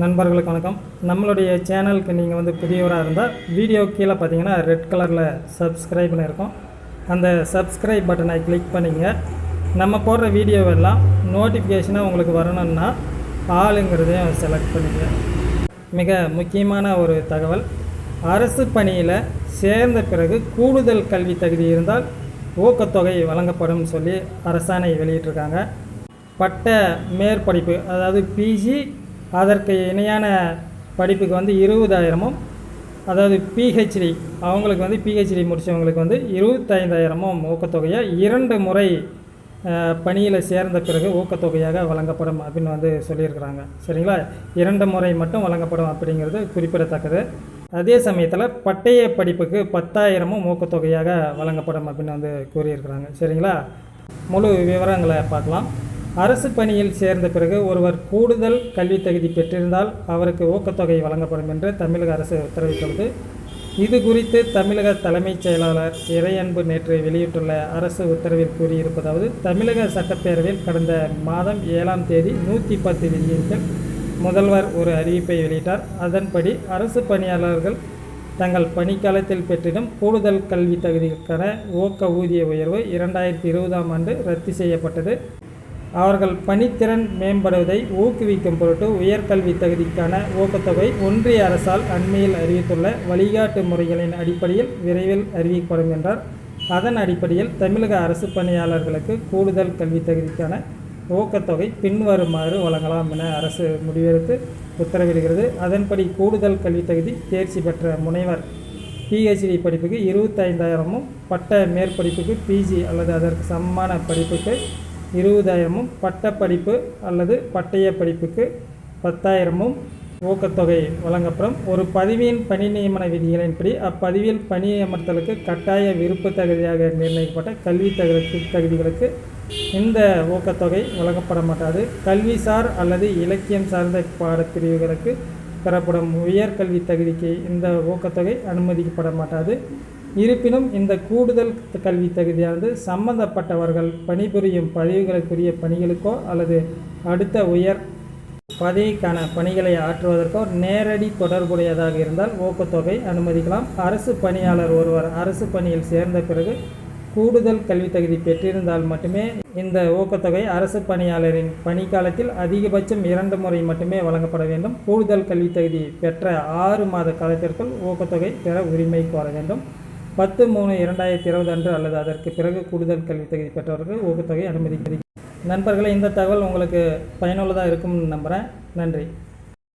நண்பர்களுக்கு வணக்கம். நம்மளுடைய சேனலுக்கு நீங்கள் வந்து புதியவராக இருந்தால் வீடியோ கீழே பார்த்தீங்கன்னா ரெட் கலரில் சப்ஸ்கிரைப்னு இருக்கும். அந்த சப்ஸ்கிரைப் பட்டனை கிளிக் பண்ணிங்க. நம்ம போடுற வீடியோவெல்லாம் நோட்டிஃபிகேஷனாக உங்களுக்கு வரணும்னா ஆளுங்கிறதையும் செலக்ட் பண்ணிங்க. மிக முக்கியமான ஒரு தகவல் அரசு பணியில் சேர்ந்த பிறகு கூடுதல் கல்வி தகுதி இருந்தால் ஊக்கத்தொகை வழங்கப்படும் சொல்லி அரசாணை வெளியிட்டிருக்காங்க. பட்ட மேற்படிப்பு அதாவது பிஜி அதற்கு இணையான படிப்புக்கு வந்து இருபதாயிரமும் அதாவது பிஹெச்டி அவங்களுக்கு வந்து பிஹெச்டி முடித்தவங்களுக்கு வந்து இருபத்தைந்தாயிரமும் ஊக்கத்தொகையை இரண்டு முறை பணியில் சேர்ந்த பிறகு ஊக்கத்தொகையாக வழங்கப்படும் அப்படின்னு வந்து சொல்லியிருக்கிறாங்க. சரிங்களா? இரண்டு முறை மட்டும் வழங்கப்படும் அப்படிங்கிறது குறிப்பிடத்தக்கது. அதே சமயத்தில் பட்டய படிப்புக்கு பத்தாயிரமும் ஊக்கத்தொகையாக வழங்கப்படும் அப்படின்னு வந்து கூறியிருக்கிறாங்க. சரிங்களா? முழு விவரங்களை பார்க்கலாம். அரசு பணியில் சேர்ந்த பிறகு ஒருவர் கூடுதல் கல்வி தகுதி பெற்றிருந்தால் அவருக்கு ஊக்கத்தொகை வழங்கப்படும் என்று தமிழக அரசு உத்தரவிட்டுள்ளது இது குறித்து தமிழக தலைமைச் செயலாளர் இறையன்பு நேற்று வெளியிட்டுள்ள அரசு உத்தரவில் கூறியிருப்பதாவது தமிழக சட்டப்பேரவையில் கடந்த மாதம் ஏழாம் தேதி நூற்றி பத்து விதியின் முதல்வர் ஒரு அறிவிப்பை வெளியிட்டார். அதன்படி அரசு பணியாளர்கள் தங்கள் பணிக்காலத்தில் பெற்றிடும் கூடுதல் கல்வி தகுதிக்கான ஊக்க ஊதிய உயர்வு இரண்டாயிரத்தி இருபதாம் ஆண்டு ரத்து செய்யப்பட்டது. அவர்கள் பணித்திறன் மேம்படுவதை ஊக்குவிக்கும் பொருட்டு உயர்கல்வி தகுதிக்கான ஊக்கத்தொகை ஒன்றிய அரசால் அண்மையில் அறிவித்துள்ள வழிகாட்டு முறைகளின் அடிப்படையில் விரைவில் அறிவிக்கப்படும் என்றார். அதன் அடிப்படையில் தமிழக அரசு பணியாளர்களுக்கு கூடுதல் கல்வி தகுதிக்கான ஊக்கத்தொகை பின்வருமாறு வழங்கலாம் என அரசு முடிவெடுத்து உத்தரவிடுகிறது. அதன்படி கூடுதல் கல்வி தகுதி தேர்ச்சி பெற்ற முனைவர் பிஹெச்டி படிப்புக்கு இருபத்தைந்தாயிரமும் பட்ட மேற்படிப்புக்கு பிஜி அல்லது அதற்கு சமமான படிப்புக்கு இருபதாயிரமும் பட்டப்படிப்பு அல்லது பட்டய படிப்புக்கு பத்தாயிரமும் ஊக்கத்தொகை வழங்கப்படும். ஒரு பதிவியின் பணி நியமன விதிகளின்படி அப்பதிவில் பணியமர்த்தலுக்கு கட்டாய விருப்ப தகுதியாக நிர்ணயிக்கப்பட்ட கல்வி தகுதி தகுதிகளுக்கு இந்த ஊக்கத்தொகை வழங்கப்பட மாட்டாது கல்விசார் அல்லது இலக்கியம் சார்ந்த பாடப்பிரிவுகளுக்கு பெறப்படும் உயர்கல்வி தகுதிக்கு இந்த ஊக்கத்தொகை அனுமதிக்கப்பட மாட்டாது இருப்பினும் இந்த கூடுதல் கல்வி தகுதியானது சம்பந்தப்பட்டவர்கள் பணிபுரியும் பதவிகளுக்குரிய பணிகளுக்கோ அல்லது அடுத்த உயர் பதவிக்கான பணிகளை ஆற்றுவதற்கோ நேரடி தொடர்புடையதாக இருந்தால் ஊக்கத்தொகை அனுமதிக்கலாம். அரசு பணியாளர் ஒருவர் அரசு பணியில் சேர்ந்த பிறகு கூடுதல் கல்வி தகுதி பெற்றிருந்தால் மட்டுமே இந்த ஊக்கத்தொகை அரசு பணியாளரின் பணிக்காலத்தில் அதிகபட்சம் இரண்டு முறை மட்டுமே வழங்கப்பட வேண்டும். கூடுதல் கல்வி தகுதி பெற்ற ஆறு மாத காலத்திற்குள் ஊக்கத்தொகை பெற உரிமை கோர வேண்டும். பத்து மூணு இரண்டாயிரத்தி இருபது அன்று அல்லது அதற்கு பிறகு கூடுதல் கல்வி தகுதி பெற்றவர்கள் ஊக்கத்தொகை அனுமதிக்கிறது நண்பர்களே இந்த தகவல் உங்களுக்கு பயனுள்ளதாக இருக்கும்னு நம்புகிறேன் நன்றி.